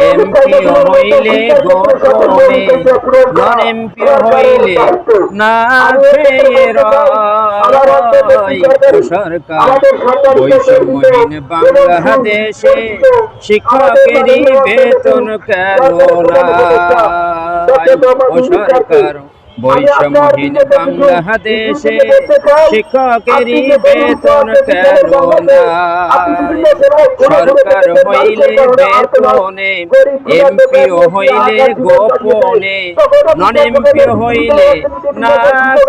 MP হইলে গোপনে নন MP হইলে না রয়। সরকার বৈষম্যহীন বাংলাদেশে শিক্ষকেরই বেতন কেন না সরকার বৈষম্যহীন বাংলাদেশে শিক্ষকেরই বেতন কেন না সরকার হইলে বেতনে এমপিও হইলে গোপনে নন এমপি হইলে না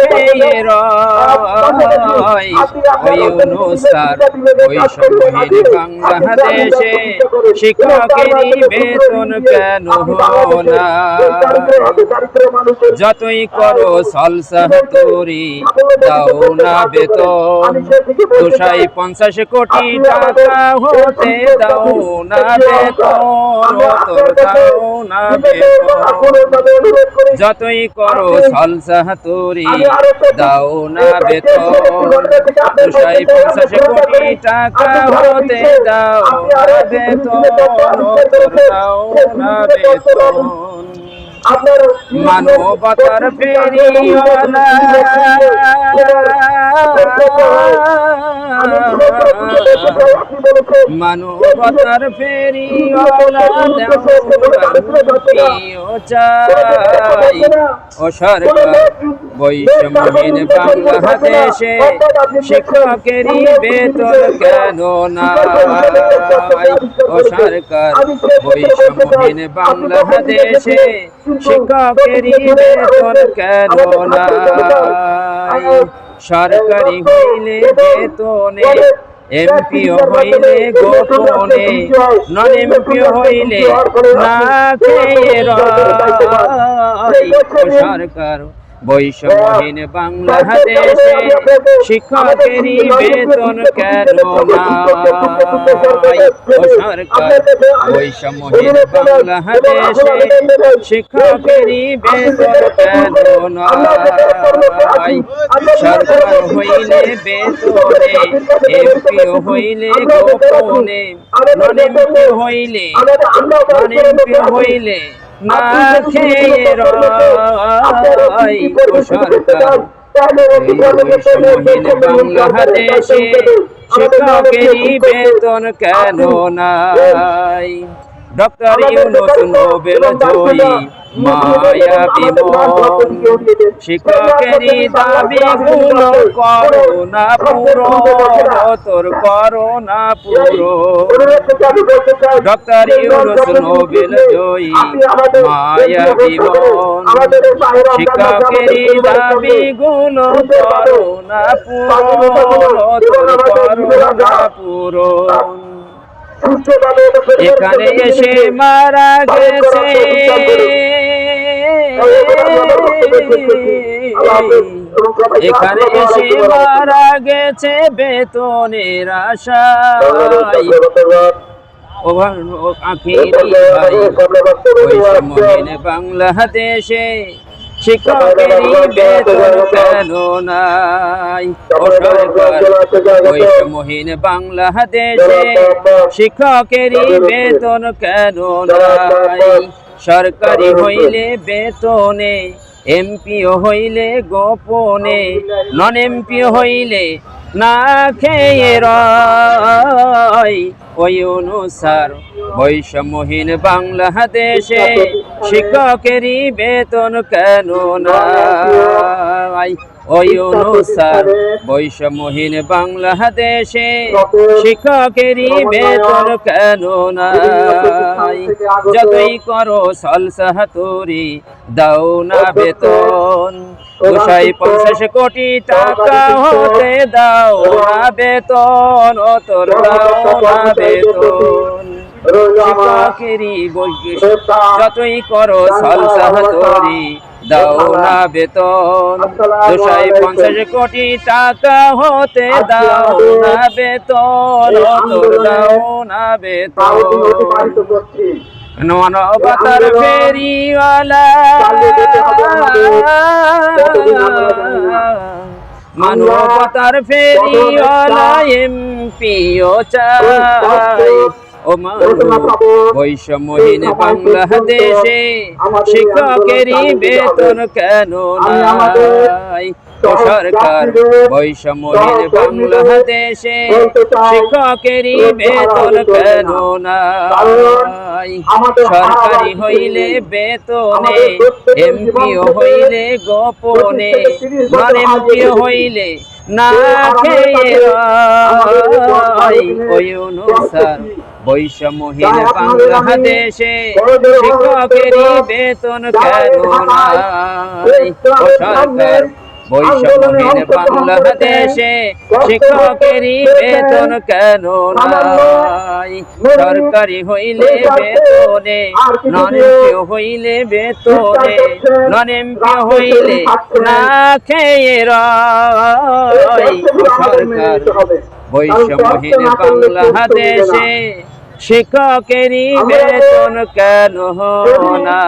খেয়ে রয় ওই অনুসার বৈষম্যহীন বাংলাদেশে শিক্ষকেরই বেতন কেন না যতই করো সলসা তোরি দাও না বেতন। দুশাই পঞ্চাশ কোটি টাকা হতে দাও না বেতন দাও না বেতন। যতই করো সলসা তোরি দাও না বেতন। দুশাই পঞ্চাশ কোটি টাকা হতে দাও না বেতন দাও না বেতন। মানবতার ফেরিওয়ালা মানবতার দেও চাই। ও বাংলাদেশে শিক্ষকেরই বেতন কেন নাই? ও সরকার বৈষম্যহীন বাংলাদেশে শিক্ষকেরই বেতন কেন নাই? সরকারি হইলে বেতনে এমপিও হইলে গোপনে নন এমপিও হইলে না খেয়ে সরকার বৈষম্যহীন বাংলাদেশে শিক্ষকেরই বেতন কেন বৈষম্যহীন বাংলাদেশে শিক্ষকেরই বেতন কেন সরকার হইলে বেতনে, এমপিও হইলে গোপনে হইলে হইলে না খেয়ে রয় সরকার বাংলাদেশে শিক্ষকেরই বেতন কেন নাই? ডক্টর ইউনুস নোবেল জয়ী মায়া বিমন শিক্ষকেরই দাবি গুলো করো না পুরো তোর করো না পুরো। ডক্টর ইউনুস নোবেল জয়ী মায়া বিমন শিক্ষকেরই দাবি গুলো করো না পুরো তোর করো না পুরো। এখানে এসে মারা গেছে। এখানে এসে মারা গেছে বেতনের আশায়। বাংলাদেশে শিক্ষকেরই বেতন কেন নাই ও সরকার বৈষম্যহীন বাংলাদেশে শিক্ষকেরই বেতন কেন নাই সরকারি হইলে বেতনে এমপিও হইলে গোপনে নন এমপি হইলে না খেয়ে রয় ওই অনুসার বৈষম্যহীন বাংলাদেশে শিক্ষকেরই বেতন কেন নাই ওই অনুসার বৈষম্যহীন বাংলাদেশে শিক্ষকেরই বেতন কেন নাই? যতই করো সলসাহাতুরি দাও না বেতন। দুশাই পঞ্চাশ কোটি টাকা হতে দাও না বেতন ও তোর দাও না বেতন। শিক্ষকেরই বৈশিষ্ট্য যতই করো সলসাহাতুরি দাও না বেতন। দুশাই পঞ্চাশ কোটি টাকা হতে দাও না বেতন। দাও না বেতন। মানবতার ফেরিওয়ালা। মানবতার ফেরিওয়ালা এমপিও চাই। ও মানুষ বৈষম্যহীন বাংলাদেশে শিক্ষকেরই বেতন কেন নাই? ও সরকার বৈষম্যহীন বাংলাদেশে শিক্ষকেরই বেতন কেন নাই? সরকারি হইলে বেতনে এমপিও হইলে গোপনে নন এমপিও হইলে না খেয়ে। ওই অনুসার। বৈষম্যহীন বাংলাদেশে শিক্ষকেরই বেতন কেন নাই। সরকার বৈষম্যহীন বাংলাদেশে শিক্ষকেরই বেতন কেন নাই। সরকারি হইলে বেতনে নন হইলে বেতনে নন এমপি হইলে না খেয়ে রয়। সরকার বৈষম্যহীন বাংলাদেশে শিক্ষকেরই বেতন কেন না?